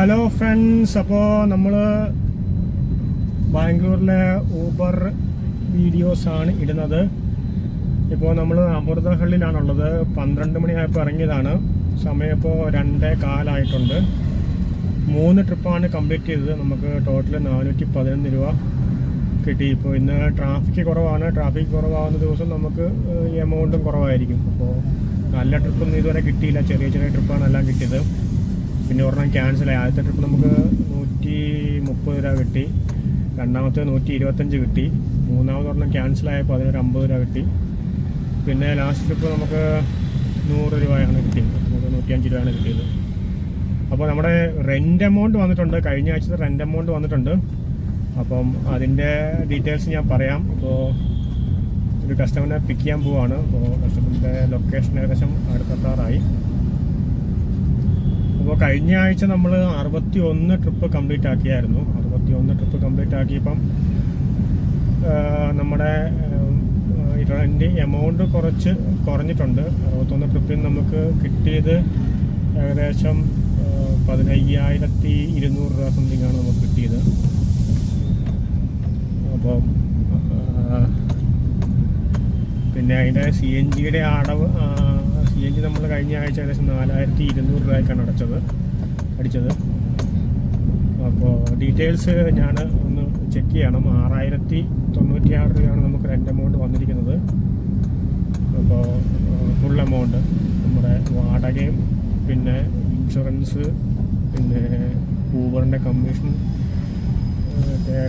Hello friends അപ്പോൾ നമ്മൾ ബാംഗ്ലൂരിലെ ഊബർ വീഡിയോസാണ് ഇടുന്നത്. ഇപ്പോൾ നമ്മൾ അമൃതഹള്ളിലാണുള്ളത്. പന്ത്രണ്ട് മണിയായപ്പോൾ ഇറങ്ങിയതാണ്. സമയം ഇപ്പോൾ രണ്ടേ കാലായിട്ടുണ്ട്. മൂന്ന് ട്രിപ്പാണ് കംപ്ലീറ്റ് ചെയ്തത്. നമുക്ക് ടോട്ടൽ നാനൂറ്റി പതിനൊന്ന് രൂപ കിട്ടി. ഇപ്പോൾ ഇന്ന് ട്രാഫിക് കുറവാണ്. ട്രാഫിക് കുറവാകുന്ന ദിവസം നമുക്ക് എമൗണ്ടും കുറവായിരിക്കും. അപ്പോൾ നല്ല ട്രിപ്പൊന്നും ഇതുവരെ കിട്ടിയില്ല. ചെറിയ ചെറിയ ട്രിപ്പാണ് എല്ലാം കിട്ടിയത്. പിന്നെ ഒരെണ്ണം ക്യാൻസലായി ആദ്യത്തെ ട്രിപ്പ് നമുക്ക് നൂറ്റി മുപ്പത് രൂപ കിട്ടി. രണ്ടാമത്തെ നൂറ്റി ഇരുപത്തഞ്ച് കിട്ടി. മൂന്നാമത് ഒരെണ്ണം ക്യാൻസലായപ്പോൾ അതിനൊരു അമ്പത് രൂപ കിട്ടി. പിന്നെ ലാസ്റ്റ് ട്രിപ്പ് നമുക്ക് നൂറ് രൂപയാണ് കിട്ടിയത്. നമുക്ക് നൂറ്റിയഞ്ച് രൂപയാണ് കിട്ടിയത്. അപ്പോൾ നമ്മുടെ റെന്റ് എമൗണ്ട് വന്നിട്ടുണ്ട്. കഴിഞ്ഞ ആഴ്ചത്തെ റെന്റ് എമൗണ്ട് വന്നിട്ടുണ്ട്. അപ്പം അതിന്റെ ഡീറ്റെയിൽസ് ഞാൻ പറയാം. അപ്പോൾ ഒരു കസ്റ്റമറിനെ പിക്ക് ചെയ്യാൻ പോവാണ്. അപ്പോൾ കസ്റ്റമറിന്റെ ലൊക്കേഷൻ ഏകദേശം അടുത്തെത്താറായി. അപ്പോൾ കഴിഞ്ഞ ആഴ്ച നമ്മൾ അറുപത്തി ഒന്ന് ട്രിപ്പ് കംപ്ലീറ്റ് ആക്കിയായിരുന്നു. അറുപത്തി ഒന്ന് ട്രിപ്പ് കംപ്ലീറ്റ് ആക്കിയപ്പം നമ്മുടെ ഇതിന്റെ എമൗണ്ട് കുറച്ച് കുറഞ്ഞിട്ടുണ്ട്. അറുപത്തൊന്ന് ട്രിപ്പിൽ നമുക്ക് കിട്ടിയത് ഏകദേശം പതിനയ്യായിരത്തി ഇരുന്നൂറ് രൂപ സംതിങ് ആണ് നമുക്ക് കിട്ടിയത്. അപ്പം പിന്നെ അതിന്റെ സി എൻ ജിയുടെ അടവ് സി എൻ ജി നമ്മൾ കഴിഞ്ഞ ആഴ്ച ഏകദേശം നാലായിരത്തി ഇരുന്നൂറ് രൂപയ്ക്കാണ് അടച്ചത്. അടിച്ചത്. അപ്പോൾ ഡീറ്റെയിൽസ് ഞാൻ ഒന്ന് ചെക്ക് ചെയ്യണം. ആറായിരത്തി തൊണ്ണൂറ്റിയാറ് രൂപയാണ് നമുക്ക് റെന്റ് എമൗണ്ട് വന്നിരിക്കുന്നത്. അപ്പോൾ ഫുൾ എമൗണ്ട് നമ്മുടെ വാടകയും പിന്നെ ഇൻഷുറൻസ് പിന്നെ ഊബറിന്റെ കമ്മീഷൻ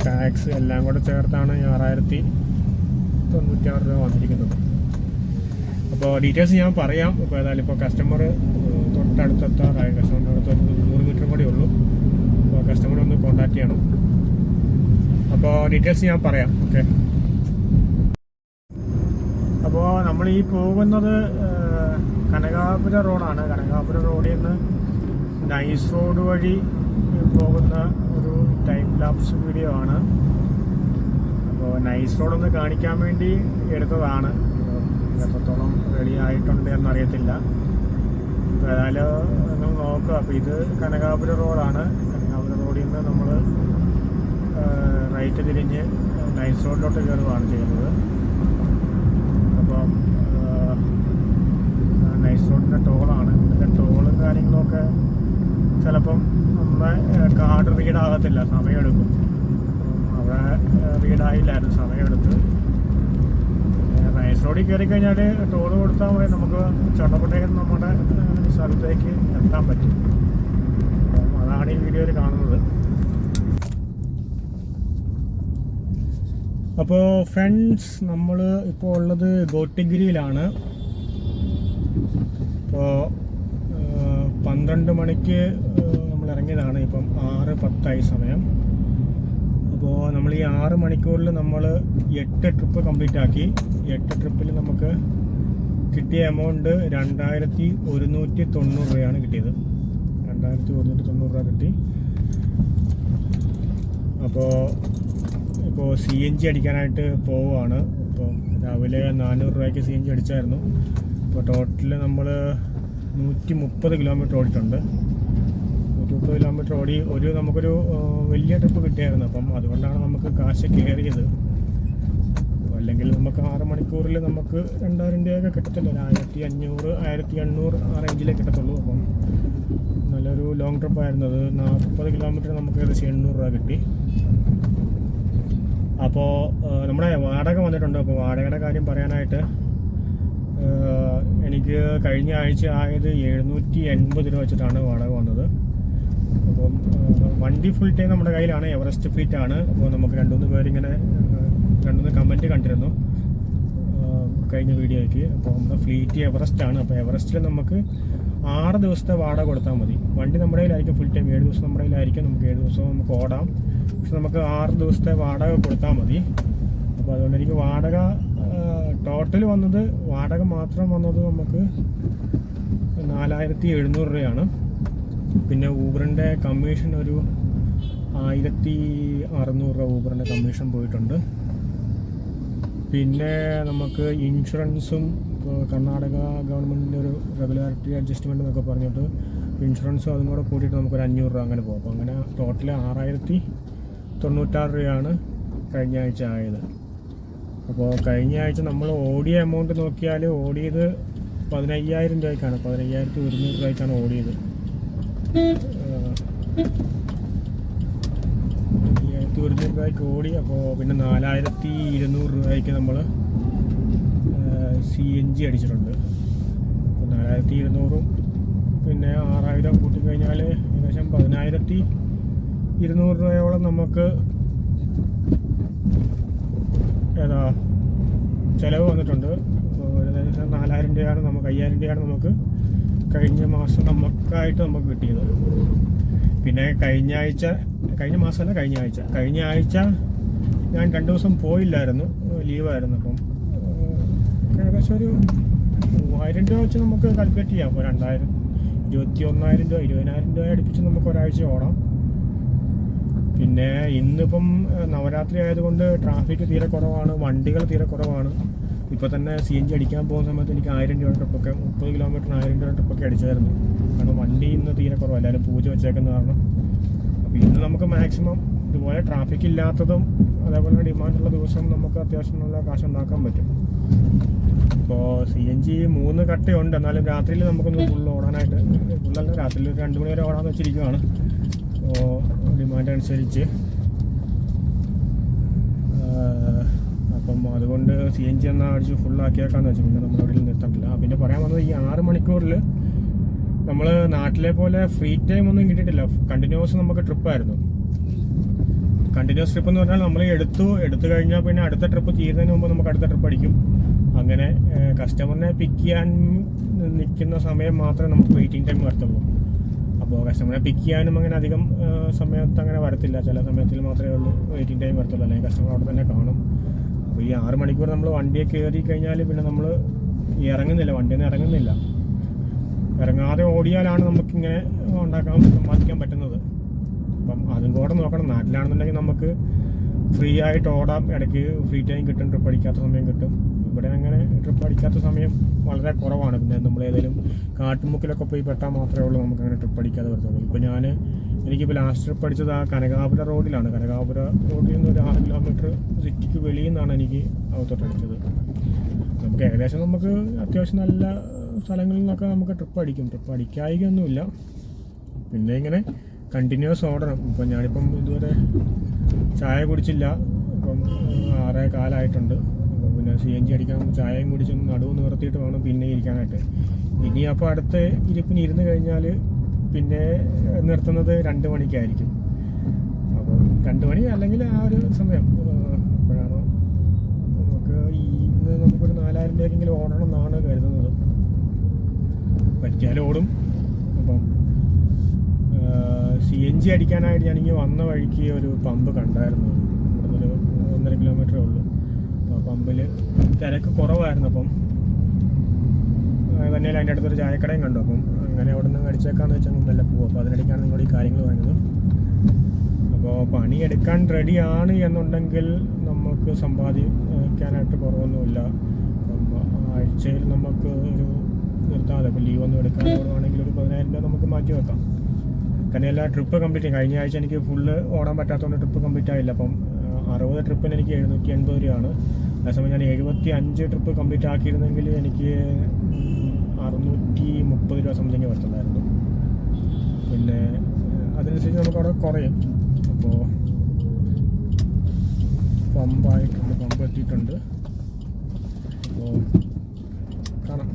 ടാക്സ് എല്ലാം കൂടെ ചേർത്താണ് ആറായിരത്തി തൊണ്ണൂറ്റാറ് രൂപ വന്നിരിക്കുന്നത്. അപ്പോൾ ഡീറ്റെയിൽസ് ഞാൻ പറയാം. ഇപ്പോൾ ഏതായാലും ഇപ്പോൾ കസ്റ്റമർ തൊട്ടടുത്തെത്താറായി കസ്റ്റമറിന്റെ അടുത്ത് നൂറ് മീറ്റർ കൂടി ഉള്ളൂ. അപ്പോൾ കസ്റ്റമർ ഒന്ന് കോൺടാക്ട് ചെയ്യണം. അപ്പോൾ ഡീറ്റെയിൽസ് ഞാൻ പറയാം. ഓക്കെ അപ്പോൾ നമ്മൾ ഈ പോകുന്നത് കനകാപുര റോഡാണ്. കനകാപുര റോഡിൽ നിന്ന് നൈസ് റോഡ് വഴി പോകുന്ന ഒരു ടൈം ലാപ്സ് വീഡിയോ ആണ്. അപ്പോൾ നൈസ് റോഡ് ഒന്ന് കാണിക്കാൻ വേണ്ടി എടുത്തതാണ്. എത്രത്തോളം റെഡി ആയിട്ടുണ്ട് എന്നറിയത്തില്ല. ഏതായാലും ഒന്ന് നോക്കുക അപ്പോൾ ഇത് കനകാപുര റോഡാണ്. കനകാപുര റോഡിൽ നിന്ന് നമ്മൾ റൈറ്റ് തിരിഞ്ഞ് നൈസ് റോഡിലോട്ട് കയറുകയാണ് ചെയ്യുന്നത്. അപ്പം നൈസ് റോഡിന്റെ ടോളാണ് ഇതിന്റെ ടോളും കാര്യങ്ങളൊക്കെ ചിലപ്പം നമ്മുടെ കാർഡ് റീഡാകത്തില്ല സമയമെടുക്കും. അവിടെ റീഡായില്ലായിരുന്നു സമയമെടുത്ത് നൈസ് റോഡിൽ കയറി കഴിഞ്ഞാൽ ടോൾ കൊടുത്താൽ മതി. നമുക്ക് ചടപടയിൽ നമ്മുടെ സ്ഥലത്തേക്ക് എത്താൻ പറ്റും. അതാണ് ഈ വീഡിയോയിൽ കാണുന്നത്. അപ്പോൾ ഫ്രണ്ട്സ് നമ്മൾ ഇപ്പോൾ ഉള്ളത് ഗോട്ടിഗിരിയിലാണ്. ഇപ്പോൾ പന്ത്രണ്ട് മണിക്ക് നമ്മൾ ഇറങ്ങിയതാണ്. ഇപ്പം ആറ് പത്തായി സമയം. അപ്പോൾ നമ്മൾ ഈ ആറ് മണിക്കൂറിൽ നമ്മൾ എട്ട് ട്രിപ്പ് കംപ്ലീറ്റ് ആക്കി. എട്ട് ട്രിപ്പിൽ നമുക്ക് കിട്ടിയ എമൗണ്ട് രണ്ടായിരത്തി ഒരുന്നൂറ്റി തൊണ്ണൂറ് രൂപയാണ് കിട്ടിയത്. രണ്ടായിരത്തി ഒരുന്നൂറ്റി തൊണ്ണൂറ് രൂപ കിട്ടി. അപ്പോൾ ഇപ്പോൾ സി എൻ ജി അടിക്കാനായിട്ട് പോവുകയാണ്. ഇപ്പോൾ രാവിലെ നാനൂറ് രൂപയ്ക്ക് സി എൻ ജി അടിച്ചായിരുന്നു. ഇപ്പോൾ ടോട്ടൽ നമ്മൾ നൂറ്റി മുപ്പത് കിലോമീറ്റർ ഓടിയിട്ടുണ്ട്. നൂറ്റി മുപ്പത് കിലോമീറ്റർ ഓടി ഒരു നമുക്കൊരു വലിയ ട്രിപ്പ് കിട്ടിയായിരുന്നു. അപ്പം അതുകൊണ്ടാണ് നമുക്ക് കാശ് കയറിയത്. അല്ലെങ്കിൽ നമുക്ക് ആറ് മണിക്കൂറിൽ നമുക്ക് രണ്ടായിരം രൂപയൊക്കെ കിട്ടത്തില്ല. ആയിരത്തി അഞ്ഞൂറ് ആയിരത്തി എണ്ണൂറ് ആ റേഞ്ചിലേ കിട്ടത്തുള്ളൂ. അപ്പം നല്ലൊരു ലോങ് ട്രിപ്പ് ആയിരുന്നു അത്. നാൽപ്പത് കിലോമീറ്റർ നമുക്ക് ഏകദേശം എണ്ണൂറ് രൂപ കിട്ടി. അപ്പോൾ നമ്മുടെ വാടക വന്നിട്ടുണ്ട്. അപ്പോൾ വാടകയുടെ കാര്യം പറയാനായിട്ട് എനിക്ക് കഴിഞ്ഞ ആഴ്ച ആയത് എഴുന്നൂറ്റി എൺപത് രൂപ വെച്ചിട്ടാണ് വാടക വന്നത്. അപ്പം വണ്ടി ഫുൾ ടൈം നമ്മുടെ കയ്യിലാണ്. എവറസ്റ്റ് ഫീറ്റ് ആണ്. അപ്പോൾ നമുക്ക് രണ്ടുമൂന്ന് പേരിങ്ങനെ ഏഹ്, രണ്ടുമൂന്ന് കമന്റ് കണ്ടിരുന്നു. കഴിഞ്ഞ വീഡിയോയ്ക്ക്. അപ്പോൾ നമ്മുടെ ഫ്ലീറ്റ് എവറസ്റ്റ് ആണ് അപ്പോൾ എവറസ്റ്റിൽ നമുക്ക് ആറ് ദിവസത്തെ വാടക കൊടുത്താൽ മതി. വണ്ടി നമ്മുടെ കയ്യിലായിരിക്കും ഫുൾ ടൈം ഏഴ് ദിവസം നമ്മുടെ കയ്യിലായിരിക്കും. നമുക്ക് ഏഴ് ദിവസം നമുക്ക് ഓടാം. പക്ഷെ നമുക്ക് ആറ് ദിവസത്തെ വാടക കൊടുത്താൽ മതി. അപ്പോൾ അതുകൊണ്ട് എനിക്ക് വാടക ടോട്ടൽ വന്നത് വാടക മാത്രം വന്നത് നമുക്ക് നാലായിരത്തി എഴുന്നൂറ് രൂപയാണ്. പിന്നെ ഊബറിന്റെ കമ്മീഷൻ ഒരു ആയിരത്തി അറുന്നൂറ് രൂപ ഊബറിന്റെ കമ്മീഷൻ പോയിട്ടുണ്ട്. പിന്നെ നമുക്ക് ഇൻഷുറൻസും കർണാടക ഗവൺമെന്റിന്റെ ഒരു റെഗുലാരിറ്റി അഡ്ജസ്റ്റ്മെന്റ് എന്നൊക്കെ പറഞ്ഞിട്ട് ഇൻഷുറൻസും അതും കൂടെ കൂട്ടിയിട്ട് നമുക്കൊരു അഞ്ഞൂറ് രൂപ അങ്ങനെ പോകും അപ്പോൾ അങ്ങനെ ടോട്ടൽ ആറായിരത്തി തൊണ്ണൂറ്റാറ് രൂപയാണ് കഴിഞ്ഞ ആഴ്ച ആയത്. അപ്പോൾ കഴിഞ്ഞ ആഴ്ച നമ്മൾ ഓടിയ എമൗണ്ട് നോക്കിയാൽ ഓടിയത് പതിനയ്യായിരം രൂപയ്ക്കാണ്. പതിനയ്യായിരത്തി ഒരുന്നൂറ് രൂപയ്ക്കാണ് ഓടിയത്. ഒരുന്നൂറ് രൂപയ്ക്ക് ഓടി അപ്പോൾ പിന്നെ നാലായിരത്തി ഇരുന്നൂറ് രൂപയ്ക്ക് നമ്മൾ സി എൻ ജി അടിച്ചിട്ടുണ്ട്. അപ്പോൾ നാലായിരത്തി ഇരുന്നൂറും പിന്നെ ആറായിരം കൂട്ടിക്കഴിഞ്ഞാൽ ഏകദേശം പതിനായിരത്തി ഇരുന്നൂറ് രൂപയോളം നമുക്ക് ഏതാ ചിലവ് വന്നിട്ടുണ്ട്. ഏകദേശം നാലായിരം രൂപയാണ് നമുക്ക് അയ്യായിരം രൂപയാണ് നമുക്ക് കഴിഞ്ഞ മാസം നമുക്കായിട്ട് നമുക്ക് കിട്ടിയത്. പിന്നെ കഴിഞ്ഞ ആഴ്ച കഴിഞ്ഞ മാസമല്ല കഴിഞ്ഞ ആഴ്ച. കഴിഞ്ഞ ആഴ്ച ഞാൻ രണ്ട് ദിവസം പോയില്ലായിരുന്നു. ലീവായിരുന്നു അപ്പം. ഏകദേശം ഒരു മൂവായിരം രൂപ വെച്ച് നമുക്ക് കാൽക്കുലേറ്റ് ചെയ്യാം. അപ്പോൾ രണ്ടായിരം ഇരുപത്തി ഒന്നായിരം രൂപ ഇരുപതിനായിരം രൂപ അടുപ്പിച്ച് നമുക്ക് ഒരാഴ്ച ഓടാം. പിന്നെ ഇന്നിപ്പം നവരാത്രി ആയതുകൊണ്ട് ട്രാഫിക് തീരെ കുറവാണ് വണ്ടികൾ തീരെ കുറവാണ്. ഇപ്പോൾ തന്നെ സി എൻ ജി അടിക്കാൻ പോകുന്ന സമയത്ത് എനിക്ക് ആയിരം രൂപ ട്രിപ്പൊക്കെ മുപ്പത് കിലോമീറ്ററിന് ആയിരം രൂപ ട്രിപ്പൊക്കെ അടിച്ചായിരുന്നു. കാരണം വണ്ടി ഇന്ന് തീരെ കുറവാണ് എല്ലാവരും പൂജ വെച്ചേക്കുന്ന കാരണം. ഇന്ന് നമുക്ക് മാക്സിമം ഇതുപോലെ ട്രാഫിക് ഇല്ലാത്തതും അതേപോലെ ഡിമാൻഡുള്ള ദിവസം നമുക്ക് അത്യാവശ്യം നല്ല കാശ് ഉണ്ടാക്കാൻ പറ്റും. ഇപ്പോൾ സി എൻ ജി മൂന്ന് കട്ടയുണ്ട്. എന്നാലും രാത്രിയിൽ നമുക്കൊന്ന് ഫുൾ ഓടാനായിട്ട് ഫുള്ളല്ല രാത്രിയിൽ ഒരു രണ്ട് മണി വരെ ഓടാന്ന് വെച്ചിരിക്കുകയാണ് അപ്പോൾ ഡിമാൻഡ് അനുസരിച്ച്. അപ്പം അതുകൊണ്ട് സി എൻ ജി എന്നാൽ അടിച്ച് ഫുള്ളാക്കിയേക്കാന്ന് വെച്ചു പിന്നെ നിർത്തണ്ടില്ല ആ, പിന്നെ പറയാൻ വന്നത് ഈ ആറ് മണിക്കൂറിൽ നമ്മൾ നാട്ടിലെ പോലെ ഫ്രീ ടൈം ഒന്നും കിട്ടിയിട്ടില്ല. കണ്ടിന്യൂസ് നമുക്ക് ട്രിപ്പായിരുന്നു കണ്ടിന്യൂസ് ട്രിപ്പ് എന്ന് പറഞ്ഞാൽ നമ്മൾ എടുത്തു എടുത്തു കഴിഞ്ഞാൽ പിന്നെ അടുത്ത ട്രിപ്പ് തീരുന്നതിന് മുമ്പ് നമുക്ക് അടുത്ത ട്രിപ്പ് അടിക്കും. അങ്ങനെ കസ്റ്റമറിനെ പിക്ക് ചെയ്യാൻ നിൽക്കുന്ന സമയം മാത്രമേ നമുക്ക് വെയിറ്റിംഗ് ടൈം വരത്തുള്ളൂ. അപ്പോൾ കസ്റ്റമറെ പിക്ക് ചെയ്യാനും അങ്ങനെ അധികം സമയത്ത് അങ്ങനെ വരത്തില്ല. ചില സമയത്തിൽ മാത്രമേ ഉള്ളൂ വെയിറ്റിംഗ് ടൈം വരത്തുള്ളൂ. അല്ലെങ്കിൽ കസ്റ്റമർ അവിടെ തന്നെ കാണും. അപ്പോൾ ഈ ആറ് മണിക്കൂർ നമ്മൾ വണ്ടിയെ കയറി കഴിഞ്ഞാൽ പിന്നെ നമ്മൾ ഇറങ്ങുന്നില്ല. വണ്ടിയിൽ നിന്ന് ഇറങ്ങുന്നില്ല. ഇറങ്ങാതെ ഓടിയാലാണ് നമുക്കിങ്ങനെ ഉണ്ടാക്കാൻ സമ്പാദിക്കാൻ പറ്റുന്നത്. അപ്പം അതും കൂടെ നോക്കണം. നാട്ടിലാണെന്നുണ്ടെങ്കിൽ നമുക്ക് ഫ്രീ ആയിട്ട് ഓടാം. ഇടയ്ക്ക് ഫ്രീ ടൈം കിട്ടും. ട്രിപ്പ് അടിക്കാത്ത സമയം കിട്ടും. ഇവിടെ അങ്ങനെ ട്രിപ്പ് അടിക്കാത്ത സമയം വളരെ കുറവാണ്. പിന്നെ നമ്മൾ ഏതെങ്കിലും കാട്ടുമുക്കിലൊക്കെ പോയി പെട്ടാൽ മാത്രമേ ഉള്ളൂ നമുക്ക് അങ്ങനെ ട്രിപ്പ് അടിക്കാതെ വരത്തുള്ളൂ ഇപ്പോൾ ഞാൻ എനിക്കിപ്പോൾ ലാസ്റ്റ് ട്രിപ്പ് അടിച്ചത് ആ കനകാപുര റോഡിലാണ്. കനകാപുര റോഡിൽ നിന്ന് ഒരു ആറ് കിലോമീറ്റർ സിറ്റിക്ക് വെളിയിൽ നിന്നാണ് എനിക്ക് അകത്തോട്ട് അടിച്ചത്. നമുക്ക് ഏകദേശം നമുക്ക് അത്യാവശ്യം നല്ല സ്ഥലങ്ങളിൽ നിന്നൊക്കെ നമുക്ക് ട്രിപ്പ് അടിക്കും. ട്രിപ്പ് അടിക്കായികൊന്നുമില്ല പിന്നെ ഇങ്ങനെ കണ്ടിന്യൂസ് ഓടണം. ഇപ്പം ഞാനിപ്പം ഇതുവരെ ചായ കുടിച്ചില്ല. ഇപ്പം ആറേ കാലായിട്ടുണ്ട്. അപ്പം പിന്നെ സി എൻ ജി അടിക്കാൻ ചായയും കുടിച്ചൊന്ന് നടുവ് നിവർത്തിയിട്ട് വേണം പിന്നെ ഇരിക്കാനായിട്ട്. ഇനി അപ്പോൾ അടുത്ത ഇരിപ്പിന് ഇരുന്ന് കഴിഞ്ഞാൽ പിന്നെ നിർത്തുന്നത് രണ്ട് മണിക്കായിരിക്കും. അപ്പോൾ രണ്ട് മണി അല്ലെങ്കിൽ ആ ഒരു സമയം അപ്പോഴാണ് നമുക്ക് ഇന്ന് നമുക്കൊരു നാലായിരം രൂപയ്ക്കെങ്കിലും ഓടണം എന്നാണ് കരുതുന്നത്. പറ്റിയാലും ഓടും അപ്പം സി എൻ ജി അടിക്കാനായിട്ട് ഞാനിങ്ങനെ വന്ന വഴിക്ക് ഒരു പമ്പ് കണ്ടായിരുന്നു. ഇവിടുന്ന് ഒരു ഒന്നര കിലോമീറ്ററേ ഉള്ളൂ. അപ്പോൾ ആ പമ്പിൽ തിരക്ക് കുറവായിരുന്നു അപ്പം. തന്നെയല്ല അതിന്റെ അടുത്തൊരു ചായക്കടയും കണ്ടു. അപ്പം അങ്ങനെ അവിടെ നിന്ന് അടിച്ചേക്കാന്ന് വെച്ചാൽ നല്ല പോകും അപ്പോൾ അതിനിടയ്ക്കാണ് നിങ്ങളുടെ ഈ കാര്യങ്ങൾ പറയുന്നത് അപ്പോൾ പണിയെടുക്കാൻ റെഡിയാണ് എന്നുണ്ടെങ്കിൽ നമുക്ക് സമ്പാദിക്കാനായിട്ട് കുറവൊന്നുമില്ല. ആഴ്ചയിൽ നമുക്ക് ഒരു നിർത്താതെ ഇപ്പോൾ ലീവ് ഒന്നും എടുക്കാതെ ഒരു പതിനായിരം രൂപ നമുക്ക് മാറ്റി വെക്കാം. കാരണം എല്ലാ ട്രിപ്പ് കംപ്ലീറ്റ് ചെയ്യും. കഴിഞ്ഞ ആഴ്ച എനിക്ക് ഫുള്ള് ഓടാൻ പറ്റാത്തതുകൊണ്ട് ട്രിപ്പ് കംപ്ലീറ്റ് ആയില്ല. അപ്പം അറുപത് ട്രിപ്പിന് എനിക്ക് എഴുന്നൂറ്റി എൺപത് രൂപയാണ്. അതേസമയം ഞാൻ എഴുപത്തി അഞ്ച് ട്രിപ്പ് കംപ്ലീറ്റ് ആക്കിയിരുന്നെങ്കിൽ എനിക്ക് അറുന്നൂറ്റി മുപ്പത് രൂപ സംതിങ് വരത്തുണ്ടായിരുന്നു. പിന്നെ അതനുസരിച്ച് നമുക്ക് അവിടെ കുറയും. അപ്പോൾ പമ്പായിട്ടുണ്ട് പമ്പ് എത്തിയിട്ടുണ്ട്. അപ്പോൾ കാണാം.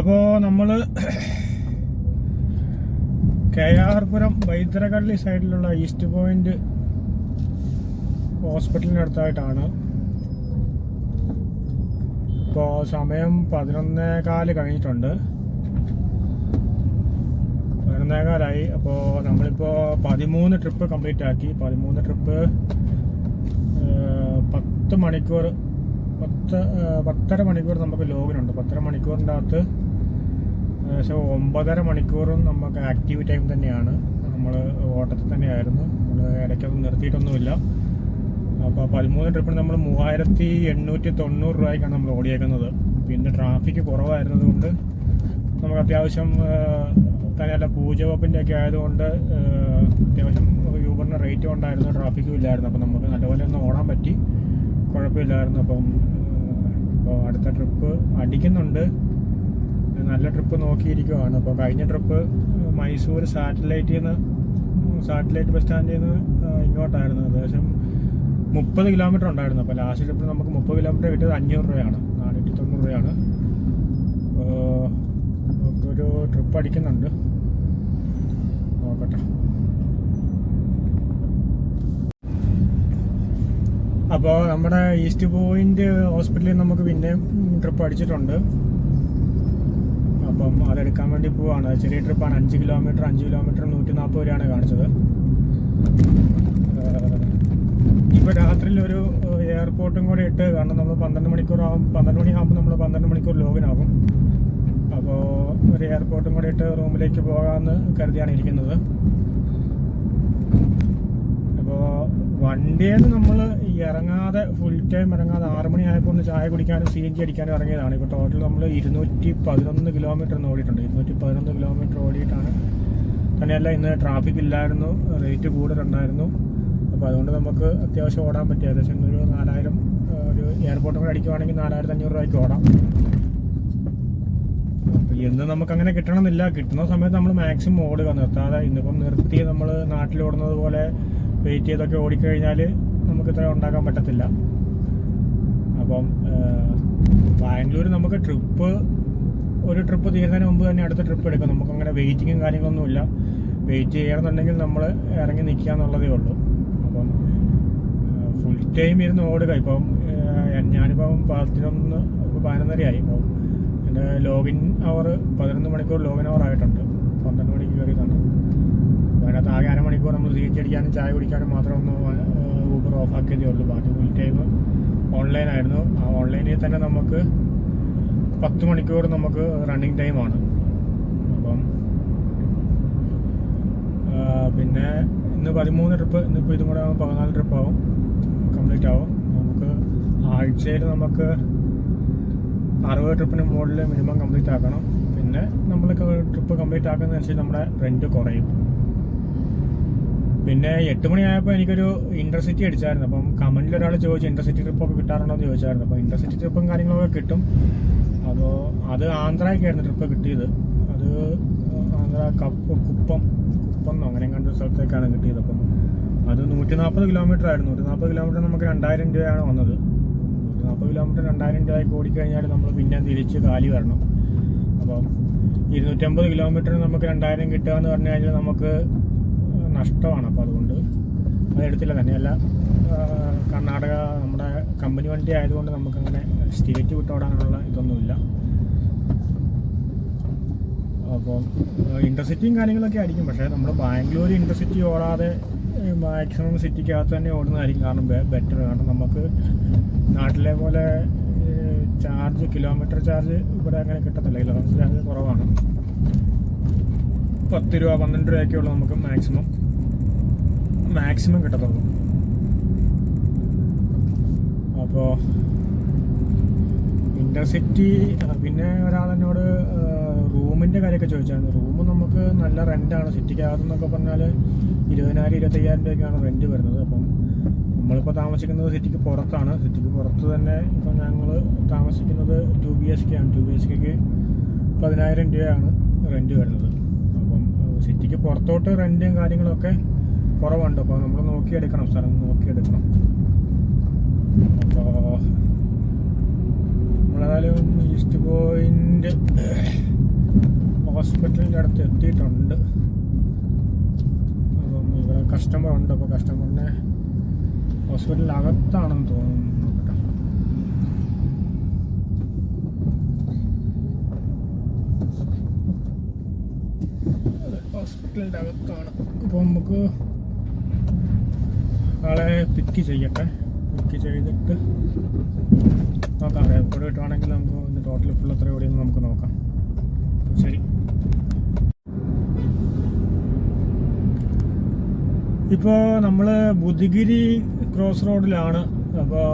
അപ്പോൾ നമ്മൾ കെ ആർപുരം വൈദ്യരകള്ളി സൈഡിലുള്ള ഈസ്റ്റ് പോയിന്റ് ഹോസ്പിറ്റലിനടുത്തായിട്ടാണ് ഇപ്പോൾ സമയം പതിനൊന്നേ കാൽ കഴിഞ്ഞിട്ടുണ്ട്. പതിനൊന്നേ കാലായി അപ്പോൾ നമ്മളിപ്പോൾ പതിമൂന്ന് ട്രിപ്പ് കംപ്ലീറ്റ് ആക്കി. പതിമൂന്ന് ട്രിപ്പ് പത്ത് മണിക്കൂർ പത്ത് പത്തര മണിക്കൂർ നമുക്ക് ലോഗിനുണ്ട്. പത്തര മണിക്കൂറിന്റെ അകത്ത് ഏകദേശം ഒമ്പതര മണിക്കൂറും നമുക്ക് ആക്റ്റീവ് ടൈം തന്നെയാണ്. നമ്മൾ ഓട്ടത്തിൽ തന്നെയായിരുന്നു നമ്മൾ ഇടയ്ക്കൊന്നും നിർത്തിയിട്ടൊന്നുമില്ല. അപ്പോൾ പതിമൂന്ന് ട്രിപ്പിന് നമ്മൾ മൂവായിരത്തി എണ്ണൂറ്റി തൊണ്ണൂറ് രൂപയ്ക്കാണ് നമ്മൾ ഓടിയേക്കുന്നത്. പിന്നെ ട്രാഫിക് കുറവായിരുന്നതുകൊണ്ട് നമുക്ക് അത്യാവശ്യം തന്നെയല്ല പൂജ വകുപ്പിന്റെ ഒക്കെ ആയതുകൊണ്ട് അത്യാവശ്യം യൂബറിന് റേറ്റും ഉണ്ടായിരുന്നു ട്രാഫിക്കും ഇല്ലായിരുന്നു. അപ്പോൾ നമുക്ക് നല്ലപോലെ ഒന്ന് ഓടാൻ പറ്റി. കുഴപ്പമില്ലായിരുന്നു. അപ്പം ഇപ്പോൾ അടുത്ത ട്രിപ്പ് അടിക്കുന്നുണ്ട്. നല്ല ട്രിപ്പ് നോക്കിയിരിക്കുവാണ്. അപ്പോൾ കഴിഞ്ഞ ട്രിപ്പ് മൈസൂർ സാറ്റലൈറ്റിൽ നിന്ന് സാറ്റലൈറ്റ് ബസ് സ്റ്റാൻഡിൽ നിന്ന് ഇങ്ങോട്ടായിരുന്നു. ഏകദേശം മുപ്പത് കിലോമീറ്റർ ഉണ്ടായിരുന്നു. അപ്പോൾ ലാസ്റ്റ് ട്രിപ്പിൽ നമുക്ക് മുപ്പത് കിലോമീറ്റർ കിട്ടിയത് അഞ്ഞൂറ് രൂപയാണ്. നാനൂറ്റി തൊണ്ണൂറ് രൂപയാണ്. ഒരു ട്രിപ്പ് അടിക്കുന്നുണ്ട്. നോക്കട്ടെ. അപ്പോൾ നമ്മുടെ ഈസ്റ്റ് പോയിന്റ് ഹോസ്പിറ്റലിൽ നമുക്ക് പിന്നെയും ട്രിപ്പ് അടിച്ചിട്ടുണ്ട്. അപ്പം അതെടുക്കാൻ വേണ്ടി പോവാണ്. ചെറിയ ട്രിപ്പാണ് അഞ്ച് കിലോമീറ്റർ അഞ്ച് കിലോമീറ്റർ നൂറ്റി നാൽപ്പത് രൂപയാണ് കാണിച്ചത് ഇപ്പോൾ രാത്രിയിൽ ഒരു എയർപോർട്ടും കൂടെ ഇട്ട് കാരണം നമ്മൾ പന്ത്രണ്ട് മണിക്കൂറാകും പന്ത്രണ്ട് മണിയാകുമ്പോൾ നമ്മൾ പന്ത്രണ്ട് മണിക്കൂർ ലോഗിൻ ആകും അപ്പോൾ ഒരു എയർപോർട്ടും കൂടെ ഇട്ട് റൂമിലേക്ക് പോകാമെന്ന് കരുതിയാണ് ഇരിക്കുന്നത്. അപ്പോൾ വണ്ടിയിൽ നമ്മൾ ഇറങ്ങാതെ ഫുൾ ടൈം ഇറങ്ങാതെ ആറ് മണിയായപ്പോൾ ഒന്ന് ചായ കുടിക്കാനും സി എൻ ജി അടിക്കാനും ഇറങ്ങിയതാണ്. ഇപ്പോൾ ടോട്ടൽ നമ്മൾ ഇരുന്നൂറ്റി പതിനൊന്ന് കിലോമീറ്റർ ഒന്ന് ഓടിയിട്ടുണ്ട്. ഇരുന്നൂറ്റി പതിനൊന്ന് കിലോമീറ്റർ ഓടിയിട്ടാണ്. തന്നെയല്ല ഇന്ന് ട്രാഫിക് ഇല്ലായിരുന്നു റേറ്റ് കൂടുതലുണ്ടായിരുന്നു അപ്പോൾ അതുകൊണ്ട് നമുക്ക് അത്യാവശ്യം ഓടാൻ പറ്റി. ഏകദേശം ഒരു നാലായിരം ഒരു എയർപോർട്ടും കൂടെ അടിക്കുവാണെങ്കിൽ നാലായിരത്തി അഞ്ഞൂറ് രൂപയ്ക്ക് ഓടാം. എന്ന് നമുക്ക് അങ്ങനെ കിട്ടണമെന്നില്ല. കിട്ടുന്ന സമയത്ത് നമ്മൾ മാക്സിമം ഓടുക നിർത്താതെ. ഇന്നിപ്പം നിർത്തി നമ്മൾ നാട്ടിൽ ഓടുന്നത് പോലെ വെയിറ്റ് ചെയ്തൊക്കെ ഓടിക്കഴിഞ്ഞാൽ നമുക്ക് ഇത്ര ഉണ്ടാക്കാൻ പറ്റത്തില്ല. അപ്പം ബാംഗ്ലൂർ നമുക്ക് ട്രിപ്പ് ഒരു ട്രിപ്പ് തീരുന്നതിന് മുമ്പ് തന്നെ അടുത്ത ട്രിപ്പ് എടുക്കാം. എടുക്കും നമുക്കങ്ങനെ വെയിറ്റിങ്ങും കാര്യങ്ങളൊന്നുമില്ല വെയിറ്റ് ചെയ്യണമെന്നുണ്ടെങ്കിൽ നമ്മൾ ഇറങ്ങി നിൽക്കുക എന്നുള്ളതേ ഉള്ളൂ. അപ്പം ഫുൾ ടൈം ഇരുന്ന് ഓടുക. ഇപ്പം ഞാനിപ്പം പതിനൊന്ന് ഇപ്പോൾ പതിനൊന്നരയായി. ഇപ്പം എന്റെ ലോഗിൻ അവർ പതിനൊന്ന് മണിക്കൂർ ലോഗിൻ അവർ ആയിട്ടുണ്ട്. പന്ത്രണ്ട് മണിക്ക് കയറിയതാണ് അതിനകത്ത് ആകെ അരമണിക്കൂർ നമ്മൾ തിരിച്ചടിക്കാനും ചായ കുടിക്കാനും മാത്രം ഒന്ന് ഊബർ ഓഫ് ആക്കിയതേ ഉള്ളൂ. ബാക്കി ഫുൾ ടൈം ഓൺലൈൻ ആയിരുന്നു. ആ ഓൺലൈനിൽ തന്നെ നമുക്ക് പത്ത് മണിക്കൂർ നമുക്ക് റണ്ണിങ് ടൈമാണ് അപ്പം പിന്നെ ഇന്ന് പതിമൂന്ന് ട്രിപ്പ് ഇന്നിപ്പോൾ ഇതും കൂടെ ആകുമ്പോൾ പതിനാല് ട്രിപ്പ് ആവും. കംപ്ലീറ്റ് ആവും. നമുക്ക് ആഴ്ചയിൽ നമുക്ക് അറുപത് ട്രിപ്പിന് മുകളിൽ മിനിമം കംപ്ലീറ്റ് ആക്കണം. പിന്നെ നമ്മൾ ട്രിപ്പ് കംപ്ലീറ്റ് ആക്കുന്നതനുസരിച്ച് നമ്മുടെ റെന്റ് കുറയും. പിന്നെ എട്ട് മണിയായപ്പോൾ എനിക്കൊരു ഇന്റർസിറ്റി അടിച്ചായിരുന്നു. അപ്പം കമന്റിൽ ഒരാൾ ചോദിച്ചു ഇന്റർസിറ്റി ട്രിപ്പൊക്കെ കിട്ടാറുണ്ടോ? എന്ന് ചോദിച്ചായിരുന്നു. അപ്പോൾ ഇന്റർസിറ്റി ട്രിപ്പും കാര്യങ്ങളൊക്കെ കിട്ടും. അപ്പോൾ അത് ആന്ധ്രയ്ക്കായിരുന്നു ട്രിപ്പ് കിട്ടിയത്. അത് ആന്ധ്ര കപ്പ് കുപ്പം കുപ്പം അങ്ങനെ കണ്ട സ്ഥലത്തേക്കാണ് കിട്ടിയത്. അപ്പം അത് നൂറ്റി നാൽപ്പത് കിലോമീറ്റർ ആയിരുന്നു. നൂറ്റി നാൽപ്പത് കിലോമീറ്റർ നമുക്ക് രണ്ടായിരം രൂപയാണ് വന്നത്. നൂറ്റി നാൽപ്പത് കിലോമീറ്റർ രണ്ടായിരം രൂപയ്ക്ക് ഓടിക്കഴിഞ്ഞാൽ നമ്മൾ പിന്നെ തിരിച്ച് കാലി വരണം. അപ്പം ഇരുന്നൂറ്റമ്പത് കിലോമീറ്റർ നമുക്ക് രണ്ടായിരം കിട്ടുക എന്ന് പറഞ്ഞു കഴിഞ്ഞാൽ നമുക്ക് നഷ്ടമാണ്. അപ്പോൾ അതുകൊണ്ട് അതെടുത്തില്ല തന്നെയല്ല കർണാടക നമ്മുടെ കമ്പനി വണ്ടി ആയതുകൊണ്ട് നമുക്കങ്ങനെ സ്റ്റേറ്റ് വിട്ടോടാനുള്ള ഇതൊന്നുമില്ല. അപ്പോൾ ഇന്റർസിറ്റിയും കാര്യങ്ങളൊക്കെ ആയിരിക്കും. പക്ഷേ നമ്മൾ ബാംഗ്ലൂർ ഇന്റർസിറ്റി ഓടാതെ മാക്സിമം സിറ്റിക്കകത്ത് തന്നെ ഓടുന്നതായിരിക്കും കാരണം ബെറ്റർ. കാരണം നമുക്ക് നാട്ടിലെ പോലെ ചാർജ് കിലോമീറ്റർ ചാർജ് ഇവിടെ അങ്ങനെ കിട്ടത്തില്ല. കിലോമീറ്റർ ചാർജ് കുറവാണ്. പത്ത് രൂപ പന്ത്രണ്ട് ഉള്ളൂ നമുക്ക് മാക്സിമം. മാക്സിമം കിട്ടത്തുള്ളൂ. അപ്പോൾ ഇന്റർസിറ്റി പിന്നെ ഒരാൾ എന്നോട് റൂമിന്റെ കാര്യമൊക്കെ ചോദിച്ചായിരുന്നു. റൂം നമുക്ക് നല്ല റെന്റാണ് സിറ്റിക്കകത്തെന്നൊക്കെ പറഞ്ഞാൽ ഇരുപതിനായിരം ഇരുപത്തയ്യായിരം രൂപയ്ക്കാണ് റെന്റ് വരുന്നത്. അപ്പം നമ്മളിപ്പോൾ താമസിക്കുന്നത് സിറ്റിക്ക് പുറത്താണ്. സിറ്റിക്ക് പുറത്ത് തന്നെ ഇപ്പം ഞങ്ങൾ താമസിക്കുന്നത് ടു ബി എച്ച് കെ ആണ്. ടു ബി എച്ച് കെക്ക് പതിനായിരം രൂപയാണ് റെന്റ് വരുന്നത്. അപ്പം സിറ്റിക്ക് പുറത്തോട്ട് റെന്റും കാര്യങ്ങളൊക്കെ കുറവുണ്ട്. അപ്പോൾ നമ്മൾ നോക്കിയെടുക്കണം സ്ഥലം നോക്കിയെടുക്കണം. അപ്പോൾ നമ്മളേതായാലും ഈസ്റ്റ് പോയിന്റ് ഹോസ്പിറ്റലിന്റെ അടുത്ത് എത്തിയിട്ടുണ്ട്. അപ്പം ഇവിടെ കസ്റ്റമർ ഉണ്ട്. അപ്പോൾ കസ്റ്റമറിനെ ഹോസ്പിറ്റലിൽ അകത്താണെന്ന് തോന്നുന്നു ഹോസ്പിറ്റലിന്റെ അകത്താണ് അപ്പോൾ നമുക്ക് ആളെ പിക്ക് ചെയ്യട്ടെ. പിക്ക് ചെയ്തിട്ട് നോക്കാം എയർപോർട്ട് കിട്ടുവാണെങ്കിൽ നമുക്ക് ടോട്ടൽ ഫുൾ എത്ര ഓടിയെന്ന് നമുക്ക് നോക്കാം. ശരി. ഇപ്പോൾ നമ്മൾ ബുദ്ധിഗിരി ക്രോസ് റോഡിലാണ് അപ്പോൾ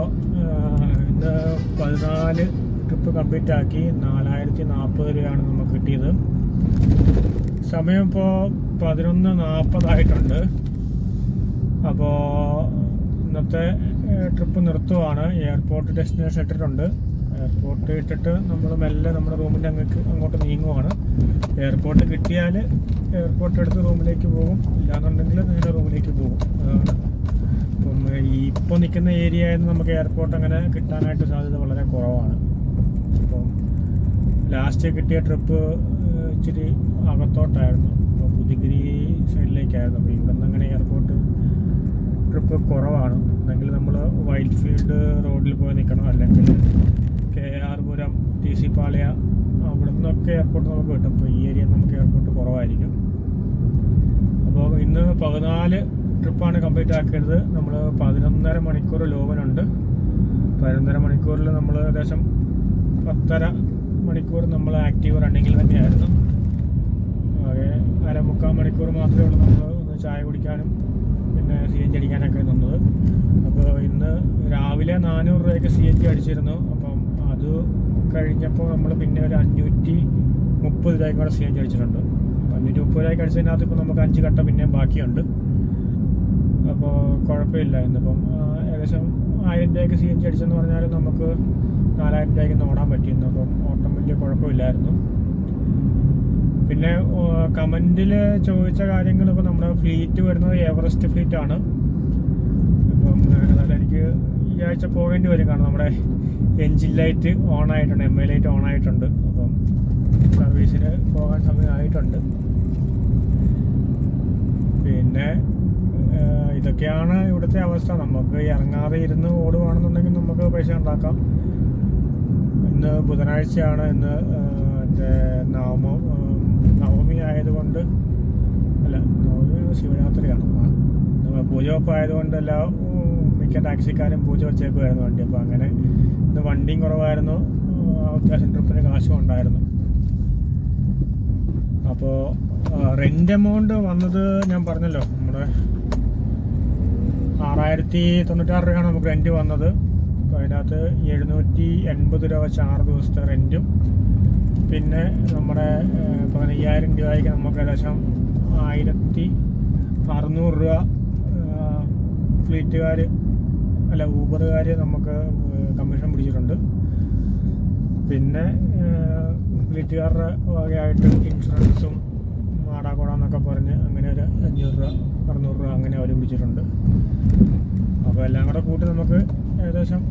ഇന്ന് പതിനാല് ട്രിപ്പ് കംപ്ലീറ്റ് ആക്കി നാലായിരത്തി നാൽപ്പത് രൂപയാണ് നമുക്ക് കിട്ടിയത്. സമയം ഇപ്പോൾ പതിനൊന്ന് നാൽപ്പതായിട്ടുണ്ട് അപ്പോൾ ഇന്നത്തെ ട്രിപ്പ് നിർത്തുവാണ്. എയർപോർട്ട് ഡെസ്റ്റിനേഷൻ ഇട്ടിട്ടുണ്ട്. എയർപോർട്ട് ഇട്ടിട്ട് നമ്മൾ മെല്ലെ നമ്മുടെ റൂമിന്റെ അങ്ങക്ക് അങ്ങോട്ട് നീങ്ങുവാണ്. എയർപോർട്ട് കിട്ടിയാൽ എയർപോർട്ട് എടുത്ത് റൂമിലേക്ക് പോകും. ഇല്ലാന്നുണ്ടെങ്കിൽ നേരെ റൂമിലേക്ക് പോകും. അതാണ്. ഈ ഇപ്പോൾ നിൽക്കുന്ന ഏരിയയിൽ നമുക്ക് എയർപോർട്ട് അങ്ങനെ കിട്ടാനായിട്ട് സാധ്യത വളരെ കുറവാണ്. അപ്പം ലാസ്റ്റ് കിട്ടിയ ട്രിപ്പ് ഇച്ചിരി അകത്തോട്ടായിരുന്നു. അപ്പോൾ പുതുഗിരി സൈഡിലേക്കായിരുന്നു അപ്പോൾ ഇവിടെ നിന്ന് അങ്ങനെ എയർപോർട്ട് ട്രിപ്പ് കുറവാണ്. അല്ലെങ്കിൽ നമ്മൾ വൈൽഡ് ഫീൽഡ് റോഡിൽ പോയി നിൽക്കണം അല്ലെങ്കിൽ K R Puram T C Palya അവിടെ നിന്നൊക്കെ എയർപോർട്ട് നമുക്ക് കിട്ടും. അപ്പോൾ ഈ ഏരിയ നമുക്ക് എയർപോർട്ട് കുറവായിരിക്കും. അപ്പോൾ ഇന്ന് പതിനാല് ട്രിപ്പാണ് കംപ്ലീറ്റ് ആക്കിയത്. നമ്മൾ പതിനൊന്നര മണിക്കൂർ ലോവനുണ്ട്. പതിനൊന്നര മണിക്കൂറിൽ നമ്മൾ ഏകദേശം പത്തര മണിക്കൂർ നമ്മൾ ആക്റ്റീവ് റണ്ണിങ്ങിൽ തന്നെയായിരുന്നു. ആകെ അരമുക്കാൽ മണിക്കൂർ മാത്രമേ ഉള്ളൂ നമ്മൾ ഒന്ന് ചായ കുടിക്കാനും പിന്നെ സി എൻ ജി അടിക്കാനൊക്കെ നിന്നത്. അപ്പോൾ ഇന്ന് രാവിലെ നാനൂറ് രൂപയ്ക്ക് സി എൻ ജി അടിച്ചിരുന്നു. അപ്പം അത് കഴിഞ്ഞപ്പോൾ നമ്മൾ പിന്നെ ഒരു അഞ്ഞൂറ്റി മുപ്പത് രൂപയ്ക്ക് കൂടെ സി എൻ ജി അടിച്ചിട്ടുണ്ട്. അപ്പം അഞ്ഞൂറ്റി മുപ്പത് രൂപയ്ക്ക് അടിച്ചതിനകത്ത് ഇപ്പോൾ നമുക്ക് അഞ്ച് കട്ട പിന്നെ ബാക്കിയുണ്ട്. അപ്പോൾ കുഴപ്പമില്ല ഇന്നിപ്പം ഏകദേശം ആയിരം രൂപയ്ക്ക് സി എൻ ജി അടിച്ചെന്ന് പറഞ്ഞാൽ നമുക്ക് നാലായിരം രൂപയ്ക്ക് ഓടാൻ പറ്റിയിരുന്നു അപ്പം ഓട്ടം വലിയ കുഴപ്പമില്ലായിരുന്നു. പിന്നെ കമന്റിൽ ചോദിച്ച കാര്യങ്ങൾ ഇപ്പോൾ നമ്മുടെ ഫ്ലീറ്റ് വരുന്നത് എവറസ്റ്റ് ഫ്ലീറ്റ് ആണ് ഇപ്പം എന്നാലും എനിക്ക് ഈ ആഴ്ച പോകേണ്ടി വരും. കാരണം നമ്മുടെ എൻജിൻ ലൈറ്റ് ഓൺ ആയിട്ടുണ്ട് എം ഐ ലൈറ്റ് ഓൺ ആയിട്ടുണ്ട് അപ്പം സർവീസിന് പോകാൻ സമയമായിട്ടുണ്ട്. പിന്നെ ഇതൊക്കെയാണ് ഇവിടുത്തെ അവസ്ഥ. നമുക്ക് ഇറങ്ങാതെ ഇരുന്ന് ഓടുവാണെന്നുണ്ടെങ്കിൽ നമുക്ക് പൈസ ഉണ്ടാക്കാം. ഇന്ന് ബുധനാഴ്ചയാണ്. ഇന്ന് മറ്റേ നവമ നവമി ആയതുകൊണ്ട് അല്ല നവമി ശിവരാത്രിയാണ്. നമ്മൾ പൂജവെപ്പ് ആയതുകൊണ്ട് എല്ലാ മിക്ക ടാക്സിക്കാരും പൂജ വെച്ചേക്കുമായിരുന്നു വണ്ടി. അപ്പോൾ അങ്ങനെ ഇന്ന് വണ്ടിയും കുറവായിരുന്നു. അത്യാവശ്യം ട്രിപ്പിന് കാശും ഉണ്ടായിരുന്നു. അപ്പോൾ റെന്റ് എമൗണ്ട് വന്നത് ഞാൻ പറഞ്ഞല്ലോ. നമ്മുടെ ആറായിരത്തി തൊണ്ണൂറ്റാറ് രൂപയാണ് നമുക്ക് റെന്റ് വന്നത്. അപ്പോൾ അതിനകത്ത് എഴുന്നൂറ്റി എൺപത് രൂപ വെച്ച് ആറ് ദിവസത്തെ റെന്റും പിന്നെ നമ്മുടെ പതിനയ്യായിരം രൂപയ്ക്ക് നമുക്ക് ഏകദേശം ആയിരത്തി അറുന്നൂറ് രൂപ ഫ്ലീറ്റുകാർ അല്ല ഊബറുകാർ നമുക്ക് കമ്മീഷൻ പിടിച്ചിട്ടുണ്ട്. പിന്നെ ഫ്ലീറ്റുകാരുടെ വകയായിട്ട് ഇൻഷുറൻസും വാടാക്കോട എന്നൊക്കെ പറഞ്ഞ് അങ്ങനെ ഒരു അഞ്ഞൂറ് രൂപ അറുന്നൂറ് രൂപ അങ്ങനെ അവർ പിടിച്ചിട്ടുണ്ട്. അപ്പോൾ എല്ലാം കൂടെ കൂട്ടി നമുക്ക് ഏകദേശം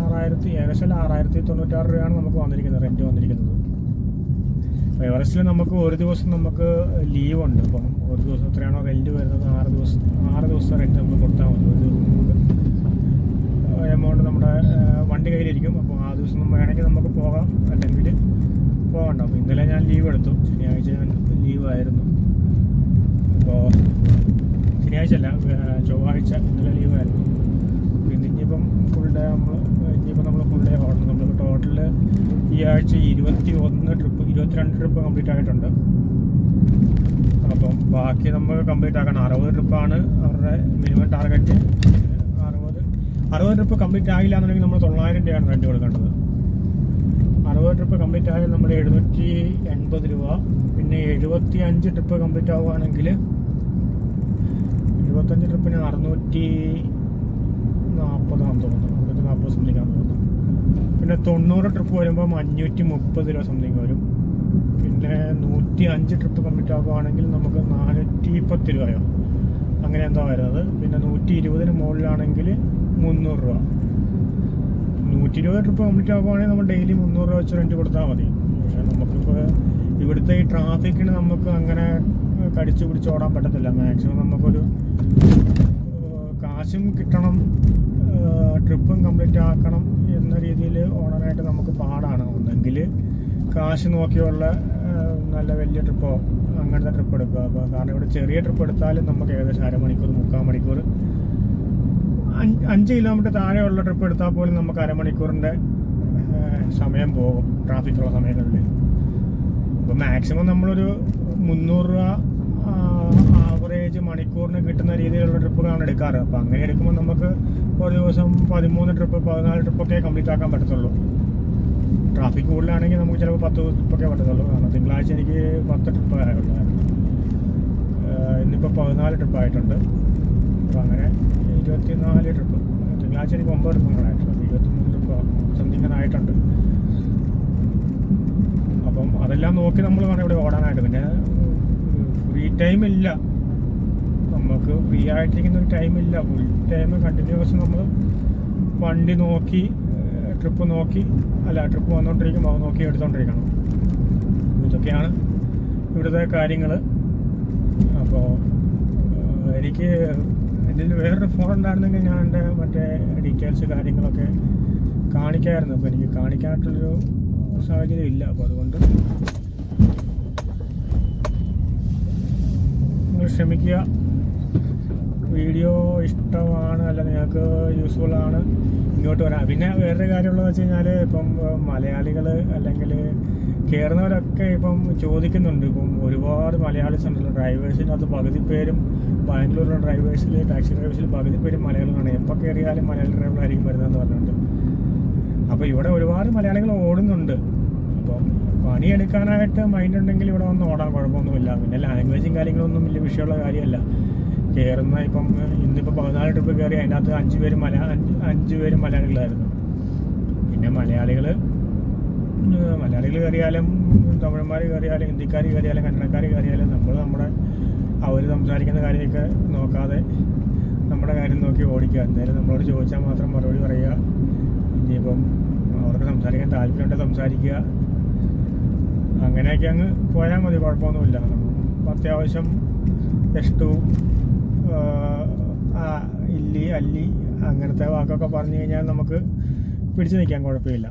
ആറായിരത്തി ഏകദേശം ആറായിരത്തി തൊണ്ണൂറ്റാറ് രൂപയാണ് നമുക്ക് വന്നിരിക്കുന്നത് റെന്റ് വന്നിരിക്കുന്നത്. എവറസ്റ്റിൽ നമുക്ക് ഒരു ദിവസം നമുക്ക് ലീവ് ഉണ്ട്. അപ്പം ഒരു ദിവസം എത്രയാണോ റെന്റ് വരുന്നത് ആറ് ദിവസം ആറ് ദിവസം റെന്റ് നമുക്ക് കൊടുത്താൽ മതി. ഒരു ദിവസം എമൗണ്ട് നമ്മുടെ വണ്ടി കയ്യിലിരിക്കും. അപ്പോൾ ആ ദിവസം നമ്മൾ വേണമെങ്കിൽ നമുക്ക് പോകാം. അല്ലെങ്കിൽ പോകണ്ട. അപ്പോൾ ഇന്നലെ ഞാൻ ലീവ് എടുത്തു. ശനിയാഴ്ച ഞാൻ ലീവായിരുന്നു അപ്പോൾ ശനിയാഴ്ച അല്ല ചൊവ്വാഴ്ച ഇന്നലെ ലീവായിരുന്നു പിന്നെ ഇനിയിപ്പം ഫുൾ ഡേ നമ്മൾ ഇനിയിപ്പോൾ നമ്മൾ ഫുൾ ഡേ ഓടണം നമ്മൾ ടോട്ടൽ ഈ ആഴ്ച ഇരുപത്തി ഒന്ന് ട്രിപ്പ് ഇരുപത്തിരണ്ട് ട്രിപ്പ് കംപ്ലീറ്റ് ആയിട്ടുണ്ട്. അപ്പം ബാക്കി നമ്മൾ കംപ്ലീറ്റ് ആക്കണം. അറുപത് ട്രിപ്പാണ് അവരുടെ മിനിമം ടാർഗറ്റ് അറുപത് അറുപത് ട്രിപ്പ് കംപ്ലീറ്റ് ആയില്ല എന്നുണ്ടെങ്കിൽ നമ്മൾ തൊള്ളായിരം രൂപയാണ് റെന്റ് കൊടുക്കേണ്ടത്. അറുപത് ട്രിപ്പ് കംപ്ലീറ്റ് ആയാൽ നമ്മൾ എഴുന്നൂറ്റി എൺപത് രൂപ. പിന്നെ എഴുപത്തി അഞ്ച് ട്രിപ്പ് കംപ്ലീറ്റ് ആവുകയാണെങ്കിൽ എഴുപത്തഞ്ച് ട്രിപ്പിന് അറുന്നൂറ്റി നാൽപ്പതാണെന്ന് തോന്നുന്നു. അറുന്നൂറ്റി നാൽപ്പത് സംതിങ് ആണെന്ന് തോന്നുന്നു. പിന്നെ തൊണ്ണൂറ് ട്രിപ്പ് വരുമ്പോൾ അഞ്ഞൂറ്റി മുപ്പത് രൂപ സംതിങ് വരും. പിന്നെ നൂറ്റി അഞ്ച് ട്രിപ്പ് കംപ്ലീറ്റ് ആകുവാണെങ്കിൽ നമുക്ക് നാനൂറ്റി പത്ത് രൂപയോ. അങ്ങനെ എന്താ വരുന്നത്. പിന്നെ നൂറ്റി ഇരുപതിന് മുകളിലാണെങ്കിൽ മുന്നൂറ് രൂപ. നൂറ്റി ഇരുപത് ട്രിപ്പ് കംപ്ലീറ്റ് ആകുവാണെങ്കിൽ നമ്മൾ ഡെയിലി മുന്നൂറ് രൂപ വെച്ച് റെന്റ് കൊടുത്താൽ മതി. പക്ഷേ നമുക്കിപ്പോൾ ഇവിടുത്തെ ഈ ട്രാഫിക്കിന് നമുക്ക് അങ്ങനെ കടിച്ചു പിടിച്ച് ഓടാൻ പറ്റത്തില്ല. മാക്സിമം നമുക്കൊരു കാശും കിട്ടണം ട്രിപ്പും കംപ്ലീറ്റ് ആക്കണം. എന്ന രീതിയിൽ ഓണറായിട്ട് നമുക്ക് പാടാണ്. ഒന്നെങ്കിൽ കാശ് നോക്കിയുള്ള നല്ല വലിയ ട്രിപ്പോ അങ്ങനത്തെ ട്രിപ്പ് എടുക്കുക. അപ്പോൾ കാരണം ഇവിടെ ചെറിയ ട്രിപ്പ് എടുത്താലും നമുക്ക് ഏകദേശം അരമണിക്കൂർ മുക്കാൽ മണിക്കൂർ. അഞ്ച് കിലോമീറ്റർ താഴെയുള്ള ട്രിപ്പ് എടുത്താൽ പോലും നമുക്ക് അരമണിക്കൂറിന്റെ സമയം പോകും. ട്രാഫിക്കുള്ള സമയങ്ങളിൽ. അപ്പോൾ മാക്സിമം നമ്മളൊരു മുന്നൂറ് രൂപ ആവറേജ് മണിക്കൂറിന് കിട്ടുന്ന രീതിയിലുള്ള ട്രിപ്പുകളാണ് എടുക്കാറ്. അപ്പോൾ അങ്ങനെ എടുക്കുമ്പോൾ നമുക്ക് ഒരു ദിവസം പതിമൂന്ന് ട്രിപ്പ് പതിനാല് ട്രിപ്പൊക്കെ കംപ്ലീറ്റ് ആക്കാൻ പറ്റത്തുള്ളൂ. ട്രാഫിക് കൂടുതലാണെങ്കിൽ നമുക്ക് ചിലപ്പോൾ പത്ത് ട്രിപ്പൊക്കെ പറ്റത്തുള്ളൂ. കാരണം തിങ്കളാഴ്ച എനിക്ക് പത്ത് ട്രിപ്പ് ആയിട്ടുണ്ടായിരുന്നു ഇന്നിപ്പോൾ പതിനാല് ട്രിപ്പായിട്ടുണ്ട് അപ്പോൾ അങ്ങനെ ഇരുപത്തിനാല് ട്രിപ്പ്. തിങ്കളാഴ്ച എനിക്ക് ഒമ്പത് ട്രിപ്പുകളായിട്ടുണ്ട് ഇരുപത്തിമൂന്ന് ട്രിപ്പ് സംതിങ് ആയിട്ടുണ്ട്. അപ്പം അതെല്ലാം നോക്കി നമ്മൾ വേണം ഇവിടെ ഓടാനായിട്ട്. പിന്നെ ഫ്രീ ടൈം ഇല്ല. നമുക്ക് ഫ്രീ ആയിട്ടിരിക്കുന്ന ഒരു ടൈമില്ല ഫുൾ ടൈം കണ്ടിന്യൂസ് നമ്മൾ വണ്ടി നോക്കി ട്രിപ്പ് നോക്കി അല്ല ട്രിപ്പ് വന്നുകൊണ്ടിരിക്കുമ്പോൾ അത് നോക്കി എടുത്തുകൊണ്ടിരിക്കണം ഇതൊക്കെയാണ് ഇവിടുത്തെ കാര്യങ്ങൾ അപ്പോൾ എനിക്ക് കയ്യിൽ വേറൊരു ഫോൺ ഉണ്ടായിരുന്നെങ്കിൽ ഞാൻ എന്റെ മറ്റേ ഡീറ്റെയിൽസ് കാര്യങ്ങളൊക്കെ കാണിക്കായിരുന്നു. അപ്പോൾ എനിക്ക് കാണിക്കാനായിട്ടുള്ളൊരു സാഹചര്യം ഇല്ല. അപ്പോൾ അതുകൊണ്ട് നിങ്ങൾ ക്ഷമിക്കുക. വീഡിയോ ഇഷ്ടമാണ് അല്ല നിങ്ങൾക്ക് യൂസ്ഫുൾ ആണ് ഇങ്ങോട്ട് വരാം. പിന്നെ വേറൊരു കാര്യമുള്ളത് വെച്ച് കഴിഞ്ഞാൽ ഇപ്പം മലയാളികൾ അല്ലെങ്കിൽ കയറുന്നവരൊക്കെ ഇപ്പം ചോദിക്കുന്നുണ്ട്. ഇപ്പം ഒരുപാട് മലയാളീസ് ഉണ്ടല്ലോ. ഡ്രൈവേഴ്സിനകത്ത് പകുതി പേരും ബാംഗ്ലൂരിലെ ഡ്രൈവേഴ്സിൽ ടാക്സി ഡ്രൈവേഴ്സിൽ പകുതി പേരും മലയാളികളാണ്. എപ്പോൾ കയറിയാലും മലയാളി ഡ്രൈവറായിരിക്കും വരുന്നതെന്ന് പറഞ്ഞിട്ടുണ്ട്. അപ്പോൾ ഇവിടെ ഒരുപാട് മലയാളികൾ ഓടുന്നുണ്ട്. അപ്പം പണിയെടുക്കാനായിട്ട് മൈൻഡ് ഉണ്ടെങ്കിൽ ഇവിടെ വന്ന് ഓടാൻ കുഴപ്പമൊന്നുമില്ല. പിന്നെ ലാംഗ്വേജും കാര്യങ്ങളൊന്നും വലിയ വിഷയമുള്ള കാര്യമല്ല. കയറുന്ന ഇപ്പം ഇന്നിപ്പോൾ പതിനാല് ട്രിപ്പ് കയറി അതിനകത്ത് അഞ്ച് പേര് മല അഞ്ച് പേര് മലയാളികളായിരുന്നു. പിന്നെ മലയാളികൾ മലയാളികൾ കയറിയാലും തമിഴന്മാർ കയറിയാലും ഹിന്ദിക്കാർ കയറിയാലും കന്നഡക്കാർ കയറിയാലും നമ്മൾ നമ്മുടെ അവർ സംസാരിക്കുന്ന കാര്യമൊക്കെ നോക്കാതെ നമ്മുടെ കാര്യം നോക്കി ഓടിക്കുക. എന്തായാലും നമ്മളോട് ചോദിച്ചാൽ മാത്രം മറുപടി പറയുക. ഇനിയിപ്പം അവർക്ക് സംസാരിക്കാൻ താല്പര്യമുണ്ടെങ്കിൽ സംസാരിക്കുക. അങ്ങനെയൊക്കെ അങ്ങ് പോയാൽ മതി കുഴപ്പമൊന്നുമില്ല. അത്യാവശ്യം എസ് ടു ഇല്ലി അല്ലി അങ്ങനത്തെ വാക്കൊക്കെ പറഞ്ഞു കഴിഞ്ഞാൽ നമുക്ക് പിടിച്ചു നിൽക്കാൻ കുഴപ്പമില്ല.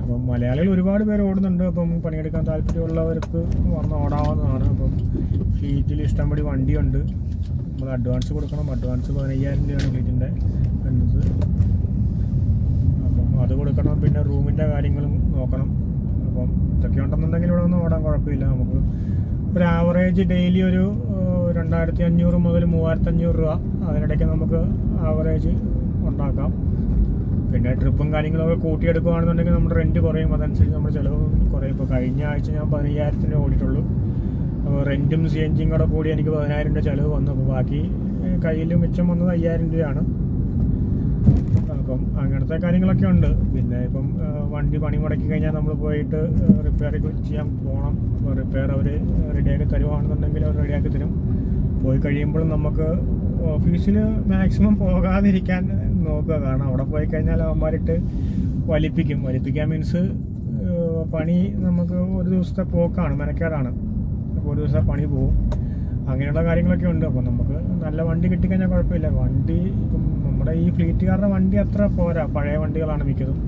അപ്പം മലയാളികൾ ഒരുപാട് പേര് ഓടുന്നുണ്ട്. അപ്പം പണിയെടുക്കാൻ താല്പര്യമുള്ളവർക്ക് വന്ന് ഓടാവുന്നതാണ്. അപ്പം ഫ്ലീറ്റിൽ ഇഷ്ടംപടി വണ്ടിയുണ്ട്. നമ്മൾ അഡ്വാൻസ് കൊടുക്കണം. അഡ്വാൻസ് പതിനയ്യായിരം രൂപയാണ് ഫ്ലീറ്റിന്റെ വരുന്നത് അപ്പം അത് കൊടുക്കണം. പിന്നെ റൂമിന്റെ കാര്യങ്ങളും നോക്കണം. അപ്പം ഇതൊക്കെ ഉണ്ടെന്നുണ്ടെങ്കിൽ ഇവിടെ ഒന്നും ഓടാൻ കുഴപ്പമില്ല. നമുക്ക് ഒരു ആവറേജ് ഡെയിലി ഒരു രണ്ടായിരത്തി അഞ്ഞൂറ് മുതൽ മൂവായിരത്തി അഞ്ഞൂറ് രൂപ അതിനിടയ്ക്ക് നമുക്ക് ആവറേജ് ഉണ്ടാക്കാം. പിന്നെ ട്രിപ്പും കാര്യങ്ങളൊക്കെ കൂട്ടിയെടുക്കുകയാണെന്നുണ്ടെങ്കിൽ നമ്മുടെ റെന്റ് കുറയും. അതനുസരിച്ച് നമ്മുടെ ചിലവ് കുറയും. ഇപ്പോൾ കഴിഞ്ഞ ആഴ്ച ഞാൻ പതിനയ്യായിരത്തിന് ഓടിയിട്ടുള്ളൂ. അപ്പോൾ റെന്റും സി എൻ ജിയും കൂടെ കൂടി എനിക്ക് പതിനായിരം രൂപ ചിലവ് വന്നു. അപ്പോൾ ബാക്കി കയ്യിൽ മിച്ചം വന്നത് അയ്യായിരം രൂപയാണ്. അപ്പം അങ്ങനത്തെ കാര്യങ്ങളൊക്കെ ഉണ്ട്. പിന്നെ ഇപ്പം വണ്ടി പണി മുടക്കി കഴിഞ്ഞാൽ നമ്മൾ പോയിട്ട് റിപ്പയർ ചെയ്യാൻ പോകണം അപ്പോൾ റിപ്പയർ അവർ റെഡിയാക്കി തരുവാണെന്നുണ്ടെങ്കിൽ അവർ റെഡിയാക്കി തരും. പോയി കഴിയുമ്പോൾ നമുക്ക് ഓഫീസിൽ മാക്സിമം പോകാതിരിക്കാൻ നോക്കുക. കാരണം അവിടെ പോയി കഴിഞ്ഞാൽ അവന്മാരിട്ട് വലിപ്പിക്കും. വലിപ്പിക്കാൻ മീൻസ് പണി നമുക്ക് ഒരു ദിവസത്തെ പോക്കാണ് മെനക്കേടാണ്. അപ്പോൾ ഒരു ദിവസത്തെ പണി പോകും അങ്ങനെയുള്ള കാര്യങ്ങളൊക്കെ ഉണ്ട്. അപ്പോൾ നമുക്ക് നല്ല വണ്ടി കിട്ടിക്കഴിഞ്ഞാൽ കുഴപ്പമില്ല. വണ്ടി ഇപ്പം നമ്മുടെ ഈ ഫ്ലീറ്റുകാരുടെ വണ്ടി അത്ര പോരാ. പഴയ വണ്ടികളാണ് മിക്കതും.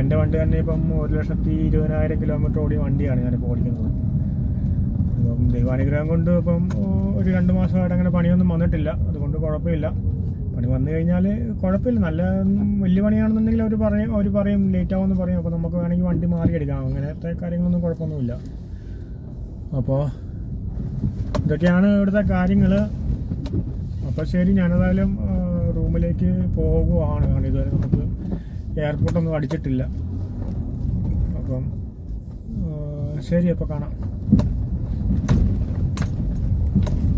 എന്റെ വണ്ടി തന്നെ ഇപ്പം ഒരു ലക്ഷത്തി ഇരുപതിനായിരം കിലോമീറ്റർ ഓടിയ വണ്ടിയാണ് ഞാനിപ്പോൾ ഓടിക്കുന്നത്. ഇപ്പം ദൈവാനുഗ്രഹം കൊണ്ട് ഇപ്പം ഒരു രണ്ട് മാസമായിട്ട് അങ്ങനെ പണിയൊന്നും വന്നിട്ടില്ല. അതുകൊണ്ട് കുഴപ്പമില്ല. പണി വന്നു കഴിഞ്ഞാൽ കുഴപ്പമില്ല. നല്ല വലിയ പണിയാണെന്നുണ്ടെങ്കിൽ അവർ പറയും അവർ പറയും ലേറ്റ് ആവുമെന്ന് പറയും. അപ്പോൾ നമുക്ക് വേണമെങ്കിൽ വണ്ടി മാറിയെടുക്കാം. അങ്ങനത്തെ കാര്യങ്ങളൊന്നും കുഴപ്പമൊന്നുമില്ല. അപ്പോൾ ഇതൊക്കെയാണ് ഇവിടുത്തെ കാര്യങ്ങൾ അപ്പോൾ ശരി ഞാനേതായാലും റൂമിലേക്ക് പോകുവാണ്. കാരണം ഇതുവരെ നമുക്ക് എയർപോർട്ടൊന്നും അടിച്ചിട്ടില്ല. അപ്പം ശരി അപ്പോൾ കാണാം. Thank you.